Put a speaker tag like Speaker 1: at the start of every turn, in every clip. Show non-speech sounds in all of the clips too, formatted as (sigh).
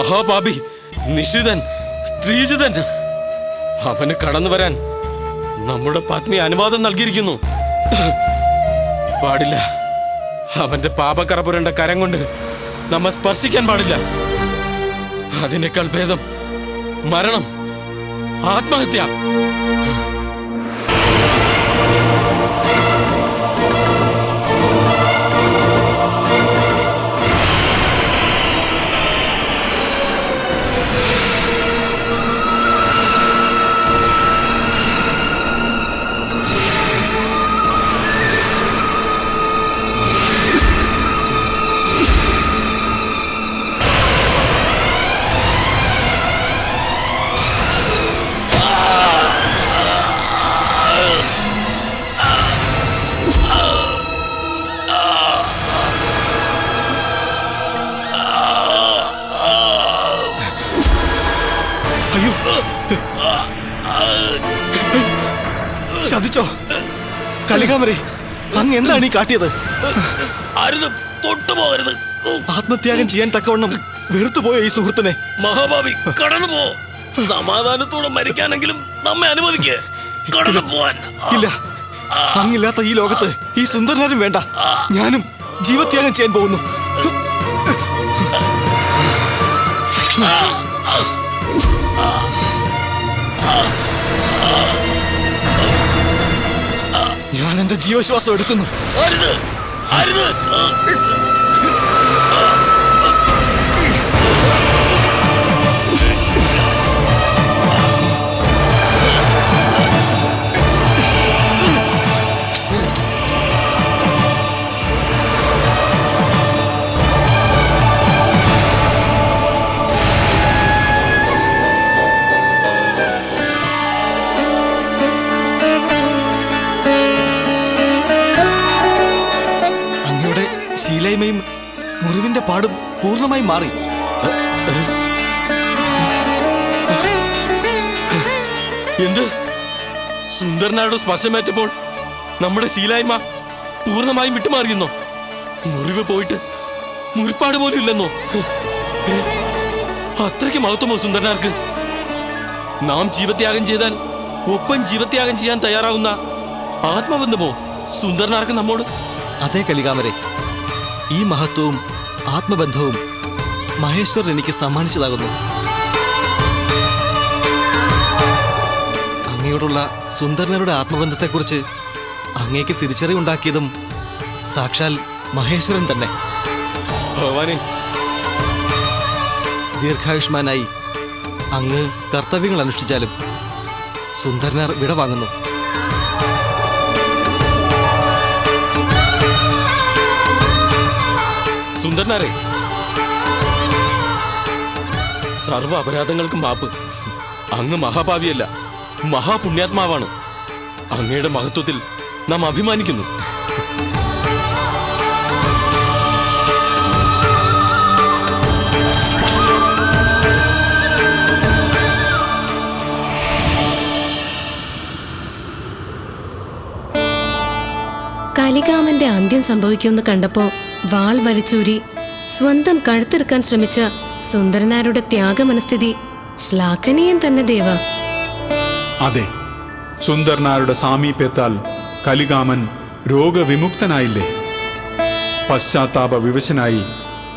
Speaker 1: മഹാപാപി നിഷിതൻ സ്ത്രീജിതൻ. അവന് കടന്നു വരാൻ നമ്മുടെ പത്നി അനുവാദം നൽകിയിരിക്കുന്നു. പാടില്ല. അവന്റെ പാപക്കറ കരം കൊണ്ട് നമ്മെ സ്പർശിക്കാൻ പാടില്ല. അതിനേക്കാൾ ഭേദം മരണം ആത്മഹത്യ.
Speaker 2: ചതിച്ചോ? കലികാമരെ അങ്ങ് എന്താണ് ഈ കാട്ടിയത്?
Speaker 1: അരുത് തൊട്ടുപോകരുത്
Speaker 2: ആത്മത്യാഗം ചെയ്യാൻ തക്കവണ്ണം വെറുത്തുപോയ ഈ സുഹൃത്തിനെ?
Speaker 1: മഹാഭാവി കടന്നു പോ. സമാധാനത്തോടെ മരിക്കാനെങ്കിലും നമ്മെ അനുവദിക്കേ. കടന്നു പോവാൻ.
Speaker 2: ഇല്ല. അങ്ങില്ലാത്ത ഈ ലോകത്ത് ഈ സുന്ദരനാരും വേണ്ട. ഞാനും ജീവത്യാഗം ചെയ്യാൻ പോകുന്നു. ഞാൻ എന്റെ ജീവശ്വാസം എടുക്കുന്നു.
Speaker 1: സുന്ദരനായുടെ സ്പർശമേറ്റപ്പോൾ നമ്മുടെ ശീലായ്മ പൂർണമായും വിട്ടുമാറിയെന്നോ? മുറിവ് പോയിട്ട് മുറിപ്പാട് പോലും ഇല്ലെന്നോ? അത്രയ്ക്ക് മഹത്വമോ സുന്ദരനാർക്ക് നാം ജീവത്യാഗം ചെയ്താൽ ഒപ്പം ജീവത്യാഗം ചെയ്യാൻ തയ്യാറാവുന്ന ആത്മബന്ധമോ സുന്ദരനാർക്ക് നമ്മോട്?
Speaker 2: അതേ കലികാമരെ. ഈ മഹത്വവും ആത്മബന്ധവും മഹേശ്വരൻ എനിക്ക് സമ്മാനിച്ചതാകുന്നു. അങ്ങയോടുള്ള സുന്ദരനരുടെ ആത്മബന്ധത്തെക്കുറിച്ച് അങ്ങേക്ക് തിരിച്ചറിവുണ്ടാക്കിയതും സാക്ഷാൽ മഹേശ്വരൻ തന്നെ. ദീർഘായുഷ്മാനായി അങ്ങ് കർത്തവ്യങ്ങൾ അനുഷ്ഠിച്ചാലും സുന്ദരനാർ വിട വാങ്ങുന്നു.
Speaker 1: സുന്ദരനാരെ സർവ അപരാധങ്ങൾക്കും മാപ്പ്. അങ്ങ് മഹാഭാവിയല്ല. മഹാപുണ്യാത്മാവാണ്. അങ്ങയുടെ മഹത്വത്തിൽ നാം അഭിമാനിക്കുന്നു.
Speaker 3: കലികാമന്റെ അന്ത്യം സംഭവിക്കുമെന്ന് കണ്ടപ്പോ വാൾ വലിച്ചൂരി സ്വന്തം കഴുത്തെടുക്കാൻ ശ്രമിച്ച സുന്ദരനാരുടെ ത്യാഗമനസ്ഥിതി ശ്ലാഘനീയം തന്നെ ദേവ.
Speaker 4: അതെ സുന്ദർനാരുടെ സാമീപ്യത്താൽ കലികാമൻ രോഗവിമുക്തനായില്ലേ? പശ്ചാത്താപ വിവശനായി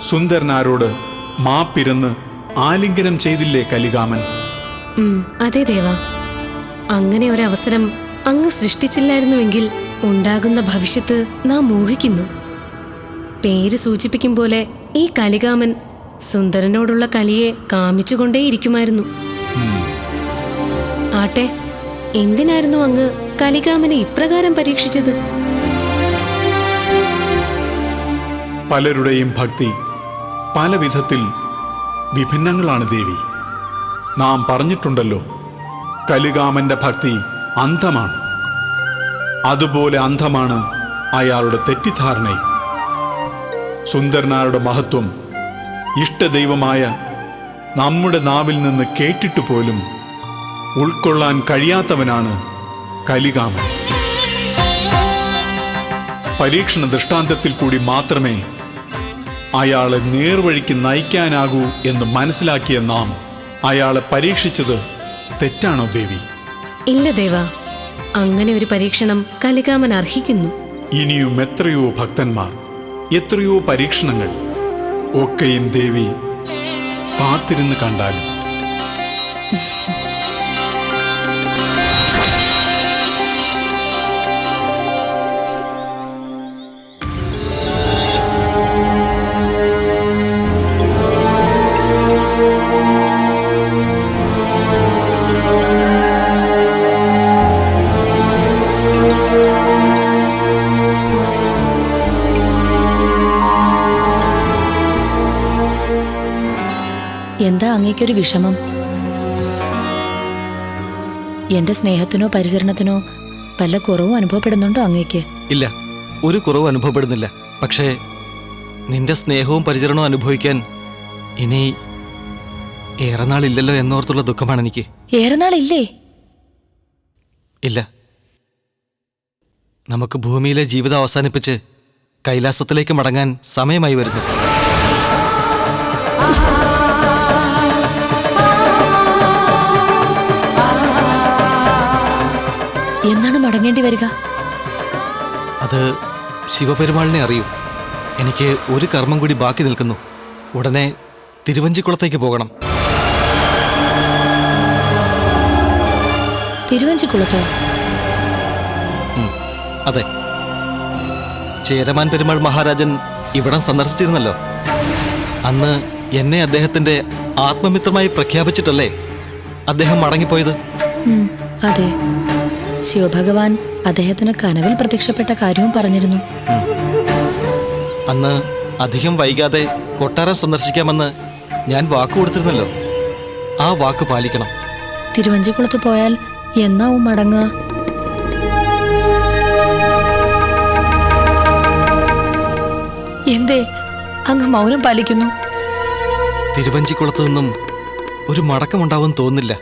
Speaker 4: സുന്ദർനാരോട് മാപ്പിരുന്ന് ആലിംഗനം ചെയ്തില്ലേ കലികാമൻ?
Speaker 3: അതെ ദേവ. അങ്ങനെ ഒരവസരം അങ്ങ് സൃഷ്ടിച്ചില്ലായിരുന്നുവെങ്കിൽ ഉണ്ടാകുന്ന ഭവിഷ്യത്ത് നാം ഊഹിക്കുന്നു. പേര് സൂചിപ്പിക്കും പോലെ ഈ കലികാമൻ സുന്ദരനോടുള്ള കലിയെ കാമിച്ചുകൊണ്ടേയിരിക്കുമായിരുന്നു. ആട്ടെ എന്തിനായിരുന്നു അങ്ങ് കലികാമനെ ഇപ്രകാരം പരീക്ഷിച്ചത്?
Speaker 4: പലരുടെയും ഭക്തി പല വിധത്തിൽ വിഭിന്നങ്ങളാണ് ദേവി. നാം പറഞ്ഞിട്ടുണ്ടല്ലോ കലികാമന്റെ ഭക്തി അന്ധമാണ്. അതുപോലെ അന്ധമാണ് അയാളുടെ തെറ്റിദ്ധാരണയും. സുന്ദരനാരുടെ മഹത്വം ഇഷ്ടദൈവമായ നമ്മുടെ നാവിൽ നിന്ന് കേട്ടിട്ട് പോലും ഉൾക്കൊള്ളാൻ കഴിയാത്തവനാണ് കലികാമൻ. പരീക്ഷണ ദൃഷ്ടാന്തത്തിൽ കൂടി മാത്രമേ അയാളെ നേർവഴിക്ക് നയിക്കാനാകൂ എന്ന് മനസ്സിലാക്കിയ നാം അയാളെ പരീക്ഷിച്ചത് തെറ്റാണോ ദേവി?
Speaker 3: ഇല്ല ദേവ. അങ്ങനെ ഒരു പരീക്ഷണം കലികാമൻ അർഹിക്കുന്നു.
Speaker 4: ഇനിയും എത്രയോ ഭക്തന്മാർ എത്രയോ പരീക്ഷണങ്ങൾ ഒക്കെയും ദേവി കാത്തിരുന്ന് കണ്ടാലും.
Speaker 5: എന്താ അങ്ങേക്കൊരു വിഷമം. എന്റെ സ്നേഹത്തിനോ പരിചരണത്തിനോ പല കുറവും അനുഭവപ്പെടുന്നുണ്ടോ അങ്ങേക്ക്?
Speaker 2: ഇല്ല ഒരു കുറവും അനുഭവപ്പെടുന്നില്ല. പക്ഷേ നിന്റെ സ്നേഹവും പരിചരണവും അനുഭവിക്കാൻ ഇനി ഏറെ നാളില്ലല്ലോ എന്നോർത്തുള്ള ദുഃഖമാണ് എനിക്ക്.
Speaker 5: ഏറെ നാളില്ലേ?
Speaker 2: ഇല്ല. നമുക്ക് ഭൂമിയിലെ ജീവിതം അവസാനിപ്പിച്ച് കൈലാസത്തിലേക്ക് മടങ്ങാൻ സമയമായി വരുന്നു.
Speaker 5: എന്നാണ് മടങ്ങേണ്ടി വരിക?
Speaker 2: അത് ശിവപെരുമാളിനെ അറിയൂ. എനിക്ക് ഒരു കർമ്മം കൂടി ബാക്കി നിൽക്കുന്നു. ഉടനെ തിരുവഞ്ചിക്കുളത്തേക്ക് പോകണം.
Speaker 5: തിരുവഞ്ചിക്കുളത്തോ?
Speaker 2: അതെ. ചേരമാൻ പെരുമാൾ മഹാരാജൻ ഇവിടം സന്ദർശിച്ചിരുന്നല്ലോ. അന്ന് എന്നെ അദ്ദേഹത്തിന്റെ ആത്മമിത്രമായി പ്രഖ്യാപിച്ചിട്ടല്ലേ അദ്ദേഹം മടങ്ങിപ്പോയത്?
Speaker 5: അതെ. ശിവഭഗവാൻ അദ്ദേഹത്തിന് കനവിൽ പ്രത്യക്ഷപ്പെട്ട കാര്യവും പറഞ്ഞിരുന്നു.
Speaker 2: അന്ന് അധികം വൈകാതെ കൊട്ടാരം സന്ദർശിക്കാമെന്ന് ഞാൻ വാക്ക് കൊടുത്തിരുന്നല്ലോ. ആ വാക്ക് പാലിക്കണം.
Speaker 5: തിരുവഞ്ചിക്കുളത്ത് പോയാൽ എന്നാവും മടങ്ങുക എന്തേ? അങ്ങ് മൗനം പാലിക്കുന്നു?
Speaker 2: തിരുവഞ്ചിക്കുളത്തു നിന്നും ഒരു മടക്കമുണ്ടാവും തോന്നുന്നില്ല.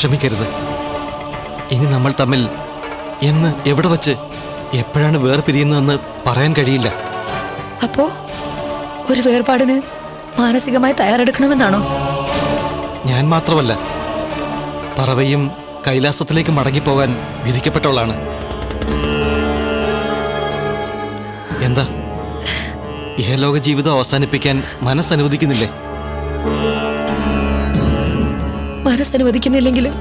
Speaker 2: വിഷമിക്കരുത് ഇനി നമ്മൾ തമ്മിൽ എന്ന് എവിടെ വച്ച് എപ്പോഴാണ് വേർപിരിയുന്നതെന്ന് പറയാൻ കഴിയില്ല.
Speaker 5: അപ്പോ ഒരു വേർപാടിന് മാനസികമായി തയ്യാറെടുക്കണമെന്നാണോ?
Speaker 2: ഞാൻ മാത്രമല്ല പറവയും കൈലാസത്തിലേക്ക് മടങ്ങിപ്പോകാൻ വിധിക്കപ്പെട്ടവളാണ്. എന്താ? ഇഹലോക ജീവിതം അവസാനിപ്പിക്കാൻ മനസ്സനുവദിക്കുന്നില്ലേ?
Speaker 5: മനസ്സനുവദിക്കുന്നില്ലെങ്കിലും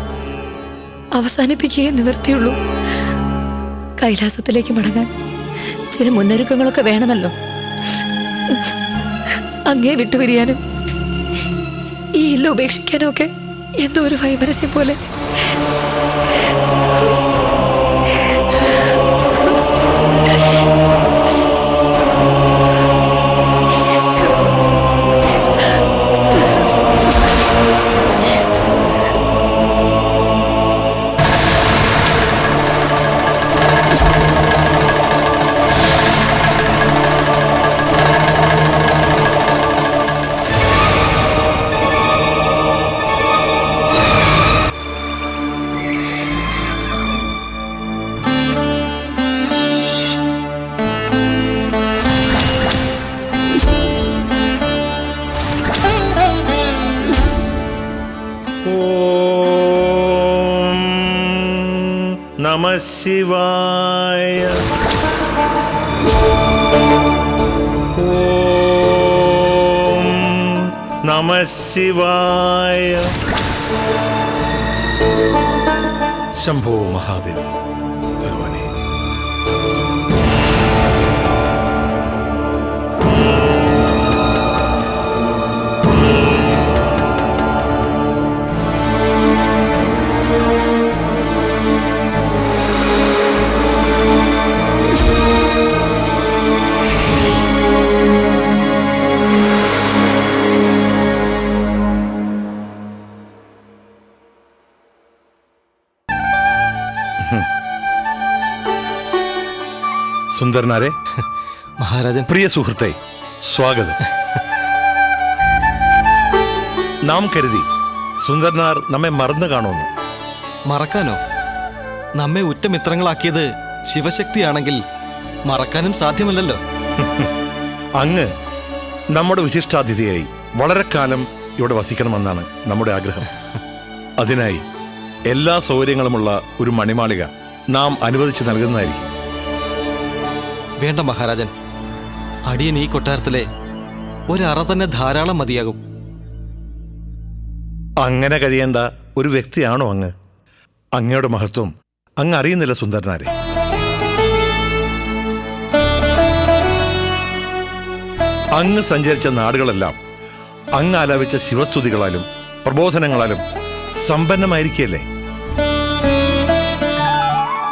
Speaker 5: അവസാനിപ്പിക്കുകയേ നിവർത്തിയുള്ളൂ കൈലാസത്തിലേക്ക് മടങ്ങാൻ ചില മുന്നൊരുക്കങ്ങളൊക്കെ വേണമല്ലോ. അങ്ങേ വിട്ടുപിരിയാനും ഈ ഇല്ല ഉപേക്ഷിക്കാനും ഒക്കെ എന്തോ ഒരു വൈമനസ്യം പോലെ
Speaker 6: ശിവായ. ഓം നമ ശിവായ. ശംഭോ മഹാദേവ ഭഗവാനെ. സുന്ദരനാരെ
Speaker 2: മഹാരാജൻ.
Speaker 6: പ്രിയ സുഹൃത്തെ സ്വാഗതം. നാം കരുതി സുന്ദരനാർ നമ്മെ മറന്നു കാണുമെന്ന്.
Speaker 2: മറക്കാനോ? നമ്മെ ഉറ്റമിത്രങ്ങളാക്കിയത് ശിവശക്തിയാണെങ്കിൽ മറക്കാനും സാധ്യമല്ലല്ലോ.
Speaker 6: അങ്ങ് നമ്മുടെ വിശിഷ്ടാതിഥിയായി വളരെ കാലം ഇവിടെ വസിക്കണമെന്നാണ് നമ്മുടെ ആഗ്രഹം. അതിനായി എല്ലാ സൗകര്യങ്ങളുമുള്ള ഒരു മണിമാളിക നാം അനുവദിച്ച് നൽകുന്നതായിരിക്കും.
Speaker 2: വേണ്ട മഹാരാജൻ. അടിയൻ ഈ കൊട്ടാരത്തിലെ ഒരറ തന്നെ ധാരാളം മതിയാകും.
Speaker 6: അങ്ങനെ കഴിയേണ്ട ഒരു വ്യക്തിയാണോ അങ്ങ്? അങ്ങയുടെ മഹത്വം അങ്ങ് അറിയുന്നില്ല സുന്ദരനാരെ. അങ്ങ് സഞ്ചരിച്ച നാടുകളെല്ലാം അങ്ങ് ആലാപിച്ച ശിവസ്തുതികളാലും പ്രബോധനങ്ങളാലും സമ്പന്നമായിരിക്കല്ലേ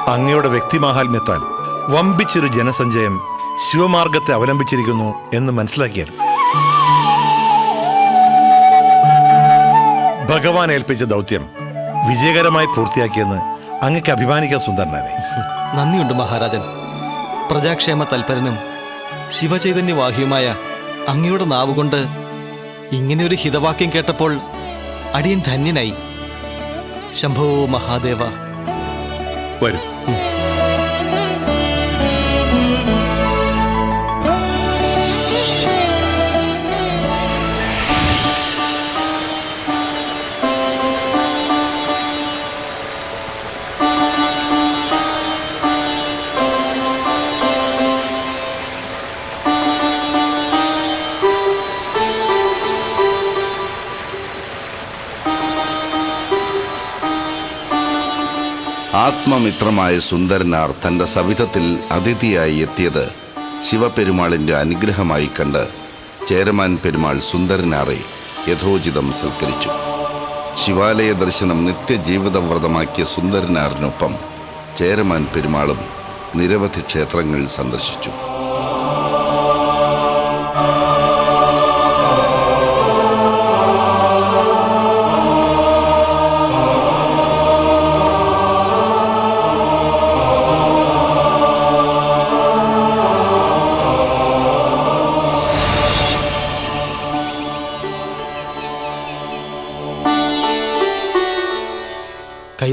Speaker 6: അങ്ങയുടെ വ്യക്തിമാഹാത്മ്യത്താൽ വമ്പിച്ചൊരു ജനസഞ്ചയം ശിവമാർഗത്തെ അവലംബിച്ചിരിക്കുന്നു എന്ന് മനസ്സിലാക്കിയാൽ. ഭഗവാൻ ഏൽപ്പിച്ച ദൗത്യം വിജയകരമായി പൂർത്തിയാക്കിയെന്ന് അങ്ങക്ക് അഭിമാനിക്കാൻ സുന്ദരനാരെ
Speaker 2: നന്ദിയുണ്ട് മഹാരാജൻ. പ്രജാക്ഷേമ തൽപരനും ശിവചൈതന്യവാഹിയുമായ അങ്ങയുടെ നാവുകൊണ്ട് ഇങ്ങനെ ഒരു ഹിതവാക്യം കേട്ടപ്പോൾ അടിയൻ ധന്യനായി. ശംഭോ മഹാദേവ.
Speaker 6: വരും.
Speaker 7: ആത്മമിത്രമായ സുന്ദരനാർ തന്റെ സവിധത്തിൽ അതിഥിയായി എത്തിയത് ശിവപെരുമാളിന്റെ അനുഗ്രഹമായി കണ്ട് ചേരമാൻ പെരുമാൾ സുന്ദരനാറെ യഥോചിതം സൽക്കരിച്ചു. ശിവാലയ ദർശനം നിത്യജീവിതവ്രതമാക്കിയ സുന്ദരനാറിനൊപ്പം ചേരമാൻ പെരുമാളും നിരവധി ക്ഷേത്രങ്ങൾ സന്ദർശിച്ചു.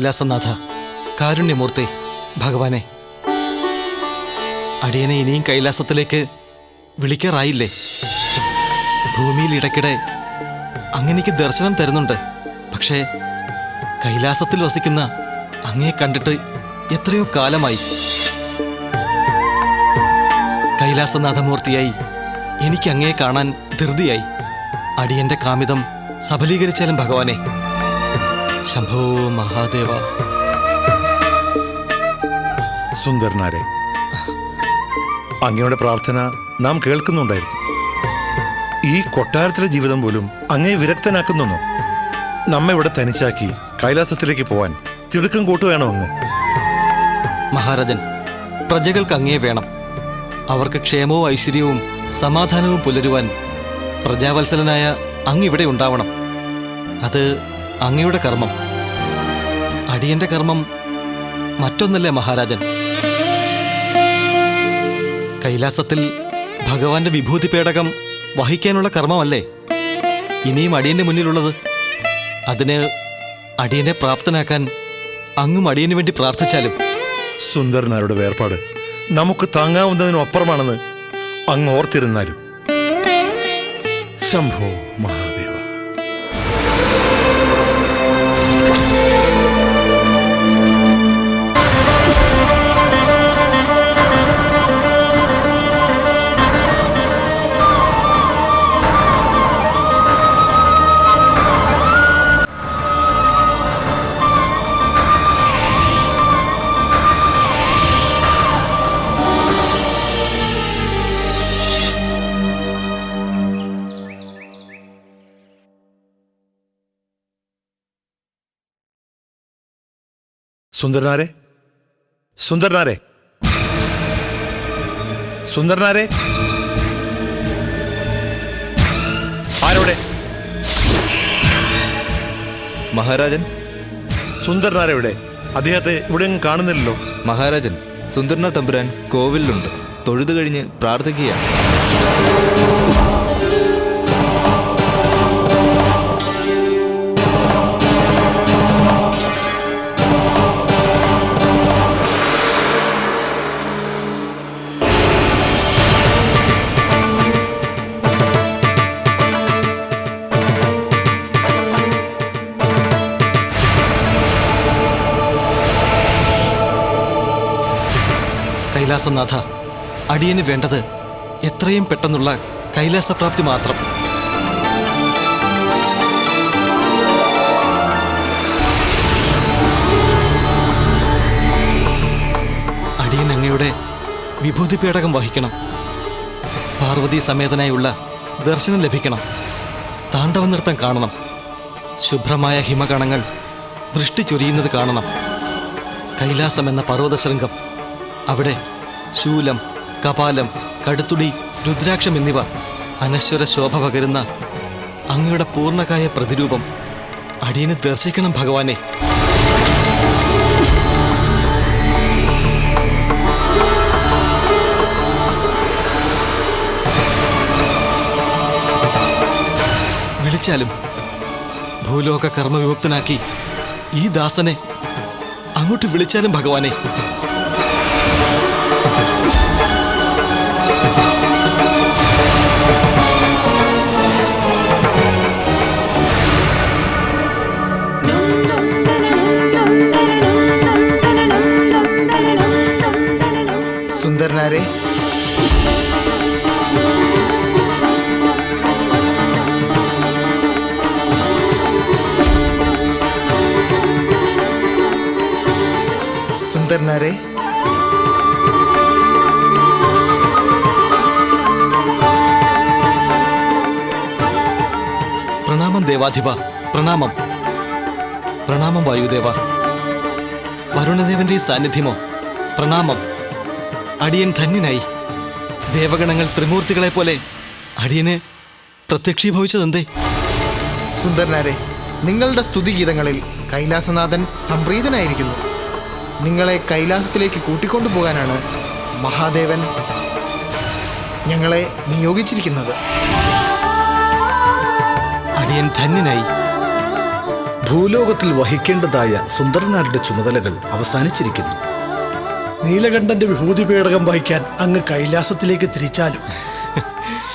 Speaker 2: കൈലാസനാഥ കാരുണ്യമൂർത്തി ഭഗവാനെ. അടിയനെ ഇനിയും കൈലാസത്തിലേക്ക് വിളിക്കാറായില്ലേ? ഭൂമിയിൽ ഇടയ്ക്കിടെ അങ്ങനെക്ക് ദർശനം തരുന്നുണ്ട്. പക്ഷേ കൈലാസത്തിൽ വസിക്കുന്ന അങ്ങയെ കണ്ടിട്ട് എത്രയോ കാലമായി. കൈലാസനാഥമൂർത്തിയായി എനിക്ക് അങ്ങയെ കാണാൻ ധൃതിയായി. അടിയന്റെ കാമിതം സഫലീകരിച്ചാലും ഭഗവാനെ. ശംഭോ മഹാദേവ.
Speaker 6: സുന്ദരനാരെ അങ്ങയുടെ പ്രാർത്ഥന നാം കേൾക്കുന്നുണ്ടായിരുന്നു ഈ കൊട്ടാരത്തിലെ ജീവിതം പോലും അങ്ങേ വിരക്തനാക്കുന്നു നമ്മെ ഇവിടെ തനിച്ചാക്കി കൈലാസത്തിലേക്ക് പോവാൻ തിടുക്കം കൂട്ടുവേണോ അങ്ങ്?
Speaker 2: മഹാരാജൻ പ്രജകൾക്ക് അങ്ങേ വേണം. അവർക്ക് ക്ഷേമവും ഐശ്വര്യവും സമാധാനവും പുലരുവാൻ പ്രജാവത്സലനായ അങ്ങ് ഇവിടെ ഉണ്ടാവണം. അത് അങ്ങയുടെ കർമ്മം. അടിയന്റെ കർമ്മം മറ്റൊന്നല്ലേ മഹാരാജൻ? കൈലാസത്തിൽ ഭഗവാന്റെ വിഭൂതി പേടകം വഹിക്കാനുള്ള കർമ്മമല്ലേ? ഇനിയും അടിയന്റെ മുന്നിലുള്ളത്. അതിന് അടിയനെ പ്രാപ്തനാക്കാൻ അങ്ങും അടിയന് വേണ്ടി പ്രാർത്ഥിച്ചാലും.
Speaker 6: സുന്ദരനാരുടെ വേർപാട് നമുക്ക് താങ്ങാവുന്നതിനും അപ്പുറമാണെന്ന് അങ്ങ് ഓർത്തിരുന്നാലും. ശംഭോ മഹാദേവ സുന്ദരനാരെ? സുന്ദരനാരെ? സുന്ദരനാരെ? ആരോടെ?
Speaker 8: മഹാരാജൻ.
Speaker 6: സുന്ദരനാരെവിടെ? അദ്ദേഹത്തെ ഇവിടെ കാണുന്നില്ലല്ലോ.
Speaker 8: മഹാരാജൻ സുന്ദരനാഥ് തമ്പുരാൻ കോവിലുണ്ട് തൊഴുതു കഴിഞ്ഞ് പ്രാർത്ഥിക്കുകയാണ്.
Speaker 2: കൈലാസനാഥ അടിയന് വേണ്ടത് എത്രയും പെട്ടെന്നുള്ള കൈലാസപ്രാപ്തി മാത്രം. അടിയൻ അങ്ങയുടെ വിഭൂതി പേടകം വഹിക്കണം. പാർവതി സമേതനായുള്ള ദർശനം ലഭിക്കണം. താണ്ഡവ നൃത്തം കാണണം. ശുഭ്രമായ ഹിമകണങ്ങൾ വൃഷ്ടി ചൊരിയുന്നത് കാണണം. കൈലാസം എന്ന പർവതശൃംഗം അവിടെ ശൂലം കപാലം കടുത്തുടി രുദ്രാക്ഷം എന്നിവ അനശ്വര ശോഭ പകരുന്ന അങ്ങയുടെ പൂർണകായ പ്രതിരൂപം. അടിയന് ദർശിക്കണം ഭഗവാനെ. വിളിച്ചാലും ഭൂലോക കർമ്മവിമുക്തനാക്കി ഈ ദാസനെ അങ്ങോട്ട് വിളിച്ചാലും ഭഗവാനെ.
Speaker 9: സുന്ദരനാരെ
Speaker 2: പ്രണാമം ദേവാധിപ പ്രണാമം. പ്രണാമം വായുദേവ. വരുണദേവന്റെ സാന്നിധ്യമോ? പ്രണാമം. അടിയൻ ധന്യനായി. ദേവഗണങ്ങൾ ത്രിമൂർത്തികളെ പോലെ അടിയന് പ്രത്യക്ഷീഭവിച്ചതെന്തേ?
Speaker 9: സുന്ദരനാരെ നിങ്ങളുടെ സ്തുതിഗീതങ്ങളിൽ കൈലാസനാഥൻ സംപ്രീതനായിരിക്കുന്നു. നിങ്ങളെ കൈലാസത്തിലേക്ക് കൂട്ടിക്കൊണ്ടുപോകാനാണ് മഹാദേവൻ ഞങ്ങളെ നിയോഗിച്ചിരിക്കുന്നത്.
Speaker 2: അടിയൻ ധന്യനായി.
Speaker 10: ഭൂലോകത്തിൽ വഹിക്കേണ്ടതായ സുന്ദരനാരുടെ ചുമതലകൾ അവസാനിച്ചിരിക്കുന്നു. നീലകണ്ഠന്റെ വിഭൂതി പേടകം വഹിക്കാൻ അങ്ങ് കൈലാസത്തിലേക്ക് തിരിച്ചാലും.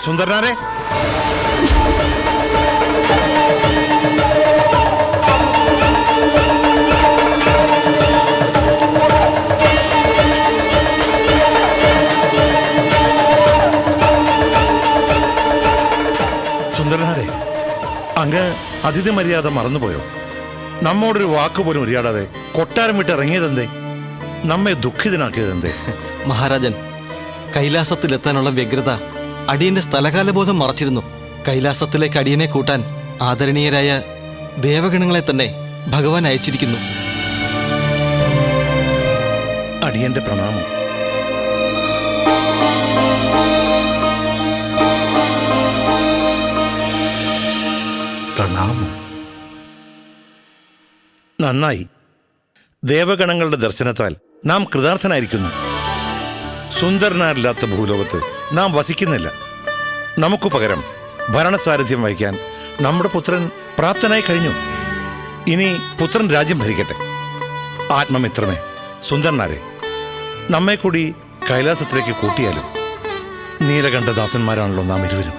Speaker 6: സുന്ദരനാരെ സുന്ദരനാരെ അതിഥി മര്യാദ മറന്നുപോയോ? നമ്മോടൊരു വാക്ക് പോലും ഉരിയാടാതെ കൊട്ടാരം വിട്ട് ഇറങ്ങിയതെന്തേ? നമ്മെ ദുഃഖിതനാക്കിയതെന്തേ? (laughs)
Speaker 2: മഹാരാജൻ കൈലാസത്തിലെത്താനുള്ള വ്യഗ്രത അടിയന്റെ സ്ഥലകാലബോധം മറച്ചിരുന്നു. കൈലാസത്തിലേക്ക് അടിയനെ കൂട്ടാൻ ആദരണീയരായ ദേവഗണങ്ങളെ തന്നെ ഭഗവാൻ അയച്ചിരിക്കുന്നു.
Speaker 6: അടിയന്റെ പ്രണാമം.
Speaker 10: പ്രണാമം
Speaker 6: നന്നായി. ദേവഗണങ്ങളുടെ ദർശനത്താൽ നാം കൃതാർത്ഥനായിരിക്കുന്നു. സുന്ദരനാരില്ലാത്ത ഭൂലോകത്ത് നാം വസിക്കുന്നില്ല. നമുക്ക് പകരം ഭരണസാരഥ്യം വഹിക്കാൻ നമ്മുടെ പുത്രൻ പ്രാപ്തനായി കഴിഞ്ഞു. ഇനി പുത്രൻ രാജ്യം ഭരിക്കട്ടെ. ആത്മമിത്രമേ സുന്ദരനാരെ നമ്മെ കൂടി കൈലാസത്തിലേക്ക് കൂട്ടിയാലും നീലകണ്ഠദാസന്മാരാണല്ലോ നാം ഇരുവരും.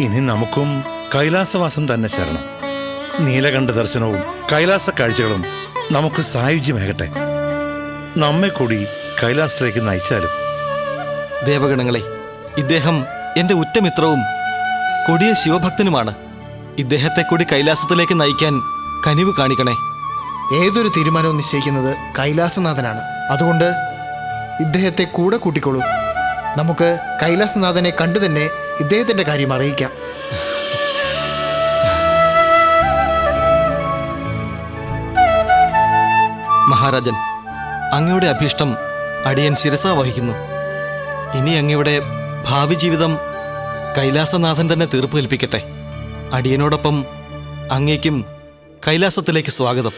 Speaker 6: ഇനി നമുക്കും കൈലാസവാസം തന്നെ ചേരണം. നീലകണ്ഠ ദർശനവും കൈലാസ കാഴ്ചകളും നമുക്ക് സായുജ്യമേകട്ടെ. നമ്മെ കൂടി കൈലാസത്തിലേക്ക് നയിച്ചാലും.
Speaker 2: ദേവഗണങ്ങളെ ഇദ്ദേഹം എന്റെ ഉറ്റമിത്രവും കൊടിയ ശിവഭക്തനുമാണ്. ഇദ്ദേഹത്തെ കൂടി കൈലാസത്തിലേക്ക് നയിക്കാൻ കനിവ് കാണിക്കണേ.
Speaker 9: ഏതൊരു തീരുമാനവും നിശ്ചയിക്കുന്നത് കൈലാസനാഥനാണ്. അതുകൊണ്ട് ഇദ്ദേഹത്തെ കൂടെ കൂട്ടിക്കൊള്ളൂ. നമുക്ക് കൈലാസനാഥനെ കണ്ടു തന്നെ ഇദ്ദേഹത്തിന്റെ കാര്യം അറിയിക്കാം.
Speaker 2: മഹാരാജൻ അങ്ങയുടെ അഭീഷ്ടം അടിയൻ ശിരസ വഹിക്കുന്നു. ഇനി അങ്ങയുടെ ഭാവി ജീവിതം കൈലാസനാഥൻ തന്നെ തീർപ്പ് കൽപ്പിക്കട്ടെ അടിയനോടൊപ്പം അങ്ങേക്കും കൈലാസത്തിലേക്ക് സ്വാഗതം.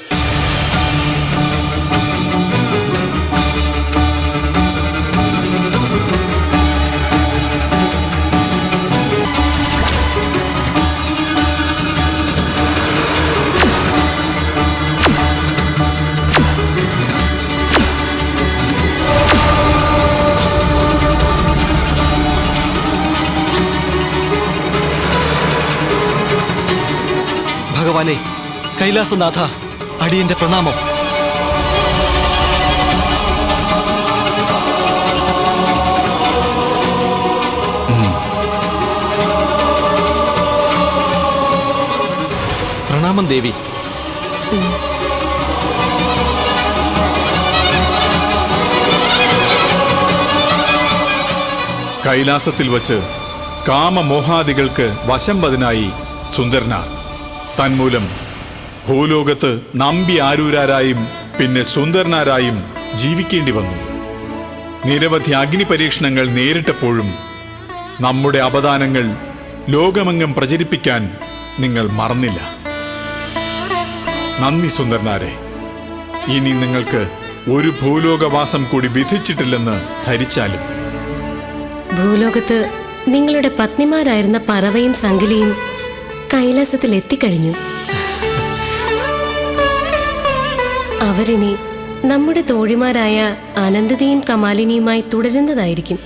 Speaker 2: ഭഗവാനെ കൈലാസനാഥ അടിയന്റെ പ്രണാമം.
Speaker 9: പ്രണാമം ദേവി.
Speaker 4: കൈലാസത്തിൽ വച്ച് കാമമോഹാദികൾക്ക് വശം പതിനായി സുന്ദരനാർ. തന്മൂലം ഭൂലോകത്ത് നമ്പി ആരൂരാരായും പിന്നെ സുന്ദരനാരായും ജീവിക്കേണ്ടി വന്നു. നിരവധി അഗ്നി പരീക്ഷണങ്ങൾ നേരിട്ടപ്പോഴും നമ്മുടെ അപദാനങ്ങൾ ലോകമെങ്ങും പ്രചരിപ്പിക്കാൻ നിങ്ങൾ മറന്നില്ല. നന്ദി സുന്ദരനാരെ. ഇനി നിങ്ങൾക്ക് ഒരു ഭൂലോകവാസം കൂടി വിധിച്ചിട്ടില്ലെന്ന് ധരിച്ചാലും.
Speaker 3: ഭൂലോകത്ത് നിങ്ങളുടെ പത്നിമാരായിരുന്ന പറവയും സങ്കിലിയും കൈലാസത്തിൽ എത്തിക്കഴിഞ്ഞു അവരിനി നമ്മുടെ തോഴിമാരായ അനന്തതയും കമാലിനിയുമായി തുടരുന്നതായിരിക്കും.